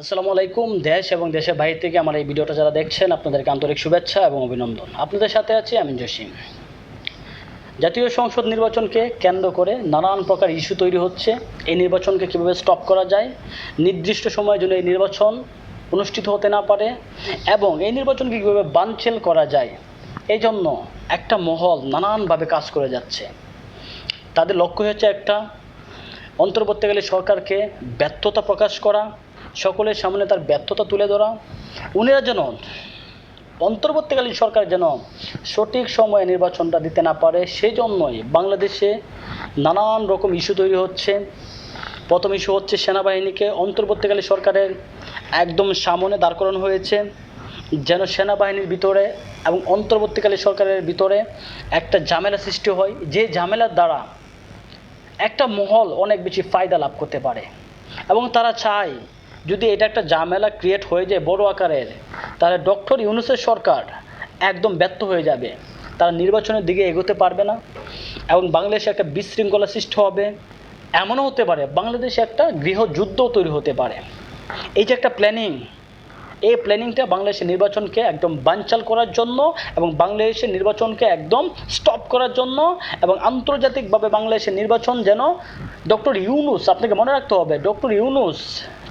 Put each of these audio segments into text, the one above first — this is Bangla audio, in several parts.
আসসালামু আলাইকুম, দেশ এবং দেশের বাইরে থেকে আমার এই ভিডিওটা যারা দেখছেন, আপনাদেরকে আন্তরিক শুভেচ্ছা এবং অভিনন্দন। আপনাদের সাথে আছি আমি জসিম। জাতীয় সংসদ নির্বাচনকে কেন্দ্র করে নানান প্রকার ইস্যু তৈরি হচ্ছে। এই নির্বাচনকে কীভাবে স্টপ করা যায়, নির্দিষ্ট সময়ের জন্য এই নির্বাচন অনুষ্ঠিত হতে না পারে, এবং এই নির্বাচনকে কীভাবে বানচেল করা যায় এই জন্য একটা মহল নানানভাবে কাজ করে যাচ্ছে। তাদের লক্ষ্য হচ্ছে একটা অন্তর্বর্তীকালে সরকারকে ব্যর্থতা প্রকাশ করা সকলের সামনে তার ব্যর্থতা তুলে ধরা। উনিরা যেন অন্তর্বর্তীকালীন সরকার যেন সঠিক সময়ে নির্বাচনটা দিতে না পারে সেই জন্যই বাংলাদেশে নানান রকম ইস্যু তৈরি হচ্ছে। প্রথম ইস্যু হচ্ছে সেনাবাহিনীকে অন্তর্বর্তীকালীন সরকারের একদম সামনে দাঁড় করানো হয়েছে, যেন সেনাবাহিনীর ভিতরে এবং অন্তর্বর্তীকালীন সরকারের ভিতরে একটা ঝামেলা সৃষ্টি হয়। যে ঝামেলার দ্বারা একটা মহল অনেক বেশি ফায়দা লাভ করতে পারে এবং তারা চায় যদি এটা একটা ঝামেলা ক্রিয়েট হয়ে যায় বড় আকারের, তাহলে ডক্টর ইউনুসের সরকার একদম ব্যর্থ হয়ে যাবে। তারা নির্বাচনের দিকে এগোতে পারবে না এবং বাংলাদেশে একটা বিশৃঙ্খলা সৃষ্টি হবে। এমনও হতে পারে, বাংলাদেশে একটা গৃহযুদ্ধ তৈরি হতে পারে। এই যে একটা প্ল্যানিং এই প্ল্যানিংটা বাংলাদেশের নির্বাচনকে একদম বানচাল করার জন্য এবং বাংলাদেশের নির্বাচনকে একদম স্টপ করার জন্য এবং আন্তর্জাতিকভাবে বাংলাদেশের নির্বাচন যেন ডক্টর ইউনুস, আপনাকে মনে রাখতে হবে ডক্টর ইউনুস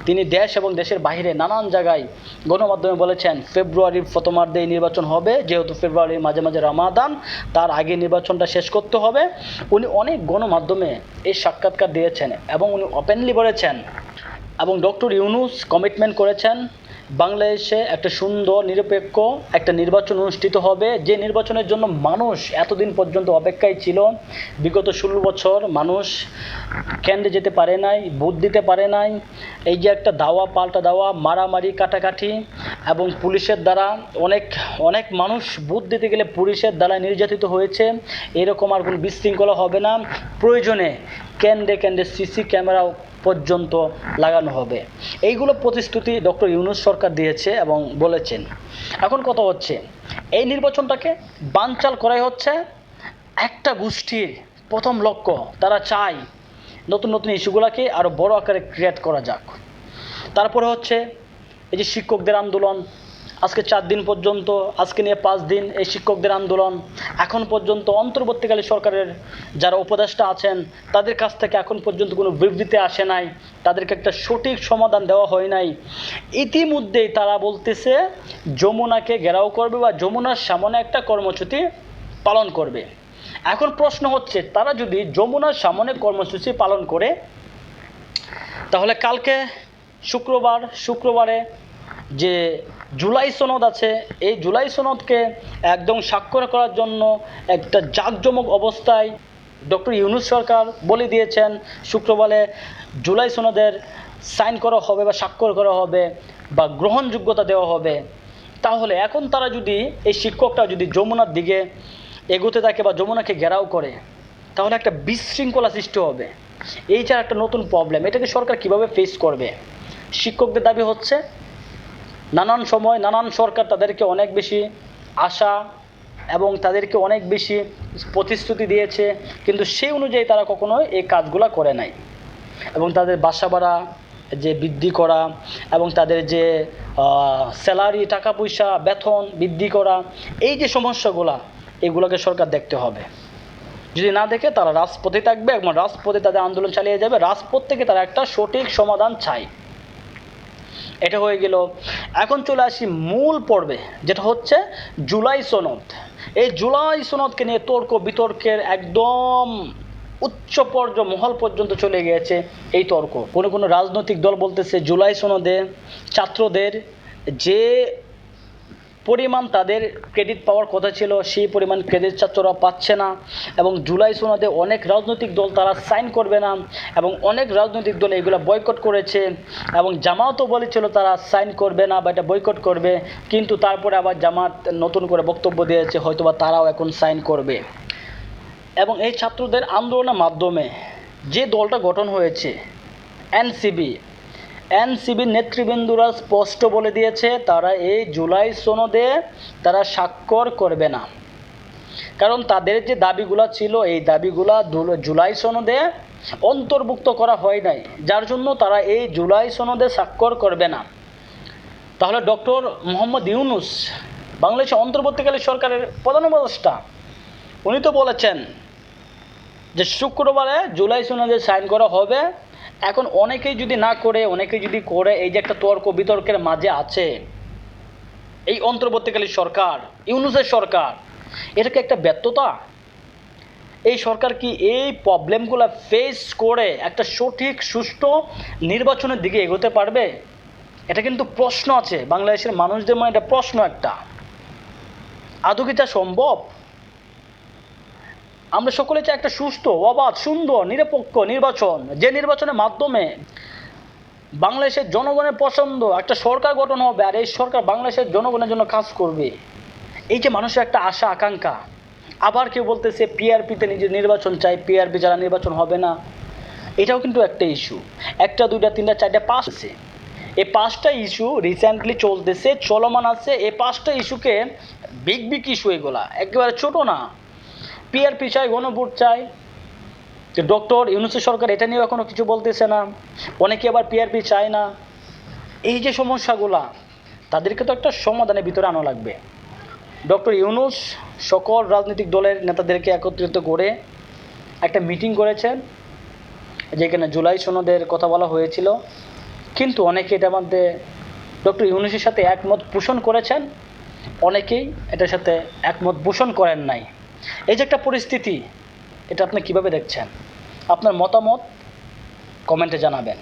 তিনি দেশ এবং দেশের বাহিরে নানান জায়গায় গণমাধ্যমে বলেছেন, ফেব্রুয়ারির প্রথমার্ধে এই নির্বাচন হবে। যেহেতু ফেব্রুয়ারির মাঝে মাঝে রামাদান, তার আগে নির্বাচনটা শেষ করতে হবে। উনি অনেক গণমাধ্যমে এই সাক্ষাৎকার দিয়েছেন এবং উনি ওপেনলি বলেছেন এবং ডক্টর ইউনুস কমিটমেন্ট করেছেন। বাংলাদেশে একটা সুন্দর, নিরপেক্ষ একটা নির্বাচন অনুষ্ঠিত হবে। যে নির্বাচনের জন্য মানুষ এতদিন পর্যন্ত অপেক্ষায় ছিল, বিগত ষোলো বছর মানুষ কেন্দ্রে যেতে পারে নাই ভোট দিতে পারে নাই। এই যে একটা দাওয়া, পাল্টা দাওয়া, মারামারি, কাটাকাটি এবং পুলিশের দ্বারা অনেক অনেক মানুষ ভোট দিতে গেলে পুলিশের দ্বারা নির্যাতিত হয়েছে। এরকম আর কোনো বিশৃঙ্খলা হবে না। প্রয়োজনে কেন্দ্রে কেন্দ্রে সিসি ক্যামেরা পর্যন্ত লাগানো হবে। এইগুলো প্রতিশ্রুতি ডক্টর ইউনুস সরকার দিয়েছে এবং বলেছেন। এখন কত হচ্ছে, এই নির্বাচনটাকে বানচাল করাই হচ্ছে একটা গোষ্ঠীর প্রথম লক্ষ্য। তারা চায় নতুন নতুন ইস্যুগুলোকে আরও বড় আকারে ক্রিয়েট করা যাক। তারপরে হচ্ছে এই যে শিক্ষকদের আন্দোলন আজকে চার দিন পর্যন্ত, আজকে নিয়ে পাঁচ দিন এই শিক্ষকদের আন্দোলন। এখন পর্যন্ত অন্তর্বর্তীকালী সরকারের যারা উপদেষ্টা আছেন, তাদের কাছ থেকে এখন পর্যন্ত কোনো বিবৃতি আসে নাই। তাদেরকে একটা সঠিক সমাধান দেওয়া হয় নাই। ইতিমধ্যেই তারা বলতেছে, যমুনাকে ঘেরাও করবে বা যমুনার সামনে একটা কর্মসূচি পালন করবে। এখন প্রশ্ন হচ্ছে, তারা যদি যমুনার সামনে কর্মসূচি পালন করে, তাহলে কালকে শুক্রবার, শুক্রবারে যে জুলাই সনদ আছে। এই জুলাই সনদকে একদম স্বাক্ষর করার জন্য একটা জাঁকজমক অবস্থায় ডক্টর ইউনুস সরকার বলে দিয়েছেন, শুক্রবারে জুলাই সনদের সাইন করা হবে বা স্বাক্ষর করা হবে বা গ্রহণযোগ্যতা দেওয়া হবে। তাহলে এখন তারা যদি এই শিক্ষকটা যদি যমুনার দিকে এগোতে থাকে বা যমুনাকে ঘেরাও করে, তাহলে একটা বিশৃঙ্খলা সৃষ্টি হবে। এই যে একটা নতুন প্রবলেম এটাকে সরকার কীভাবে ফেস করবে? শিক্ষকদের দাবি হচ্ছে নানান সময় নানান সরকার তাদেরকে অনেক বেশি আশা এবং তাদেরকে অনেক বেশি প্রতিশ্রুতি দিয়েছে, কিন্তু সেই অনুযায়ী তারা কখনো এই কাজগুলো করে নাই। এবং তাদের বাসা ভাড়া, যে বৃদ্ধি করা এবং তাদের যে স্যালারি টাকা পয়সা বেতন বৃদ্ধি করা, এই যে সমস্যাগুলা, এগুলোকে সরকার দেখতে হবে। যদি না দেখে তারা রাজপথে থাকবে এবং রাজপথে তাদের আন্দোলন চালিয়ে যাবে, রাজপথ থেকে তারা একটা সঠিক সমাধান চায়। এটা হয়ে গেল। এখন চলে আসি মূল পর্বে, যেটা হচ্ছে জুলাই সনদ। এই জুলাই সনদকে নিয়ে তর্ক বিতর্কের একদম উচ্চ পর্য মহল পর্যন্ত চলে গিয়েছে এই তর্ক। কোনো কোনো রাজনৈতিক দল বলতেছে জুলাই সনদে ছাত্রদের যে পরিমাণ তাদের ক্রেডিট পাওয়ার কথা ছিল, সেই পরিমাণ ক্রেডিট ছাত্ররা পাচ্ছে না এবং জুলাই সোনাতে অনেক রাজনৈতিক দল তারা সাইন করবে না এবং অনেক রাজনৈতিক দল এগুলো বয়কট করেছে এবং জামাতও বলেছিল তারা সাইন করবে না বা এটা বয়কট করবে, কিন্তু তারপরে আবার জামাত নতুন করে বক্তব্য দিয়েছে, হয়তোবা তারাও এখন সাইন করবে। এবং এই ছাত্রদের আন্দোলনের মাধ্যমে যে দলটা গঠন হয়েছে এনসিবি এনসিবির নেতৃবৃন্দরা স্পষ্ট বলে দিয়েছে, তারা এই জুলাই সনদে তারা স্বাক্ষর করবে না। কারণ তাদের যে দাবিগুলা ছিল, এই দাবিগুলা জুলাই সনদে অন্তর্ভুক্ত করা হয় নাই। যার জন্য তারা এই জুলাই সনদে স্বাক্ষর করবে না। তাহলে ডক্টর মোহাম্মদ ইউনুস, বাংলাদেশের অন্তর্বর্তীকালীন সরকারের প্রধান উপদেষ্টা, উনি তো বলেছেন যে শুক্রবারে জুলাই সনদে সাইন করা হবে। এখন অনেকেই যদি না করে, অনেকেই যদি করে, এই যে একটা তর্ক বিতর্কের মাঝে আছে, এই অন্তর্বর্তীকালীন সরকার, ইউনুসের সরকার, এটা কি একটা ব্যর্থতা? এই সরকার কি এই প্রবলেমগুলো ফেস করে একটা সঠিক, সুষ্ঠু নির্বাচনের দিকে এগোতে পারবে? এটা কিন্তু প্রশ্ন আছে। বাংলাদেশের মানুষদের মনে এটা প্রশ্ন একটা। আদৌ কি তা সম্ভব? আমরা সকলে চাই একটা সুস্থ, অবাধ, সুন্দর, নিরপেক্ষ নির্বাচন। যে নির্বাচনের মাধ্যমে বাংলাদেশের জনগণের পছন্দ, একটা সরকার গঠন হবে আর এই সরকার বাংলাদেশের জনগণের জন্য কাজ করবে, এই যে মানুষের একটা আশা, আকাঙ্ক্ষা। আবার কেউ বলতেছে পিআরপিতে নিজের নির্বাচন চাই পিআরপি যারা নির্বাচন হবে না। এটাও কিন্তু একটা ইস্যু একটা, দুইটা, তিনটা, চারটা, পাঁচ আছে। এই পাঁচটা ইস্যু রিসেন্টলি চলতেছে, চলমান আছে। এই পাঁচটা ইস্যুকে বিগ বিগ ইস্যু এগুলা। একেবারে ছোট না। পিআরপি চাই গণভোট চাই। যে ডক্টর ইউনুসের সরকার এটা নিয়ে এখনও কিছু বলতেছে না। অনেকে আবার পিআরপি চায় না। এই যে সমস্যাগুলা, তাদেরকে তো একটা সমাধানের ভিতরে আনা লাগবে। ডক্টর ইউনুস সকল রাজনৈতিক দলের নেতাদেরকে একত্রিত করে একটা মিটিং করেছেন, যেখানে জুলাই সনদের কথা বলা হয়েছিল। কিন্তু অনেকে এটার মধ্যে ডক্টর ইউনুসের সাথে একমত পোষণ করেছেন, অনেকেই এটার সাথে একমত পোষণ করেন নাই। এই যে একটা পরিস্থিতি এটা আপনি কীভাবে দেখছেন? আপনার মতামত কমেন্টে জানাবেন।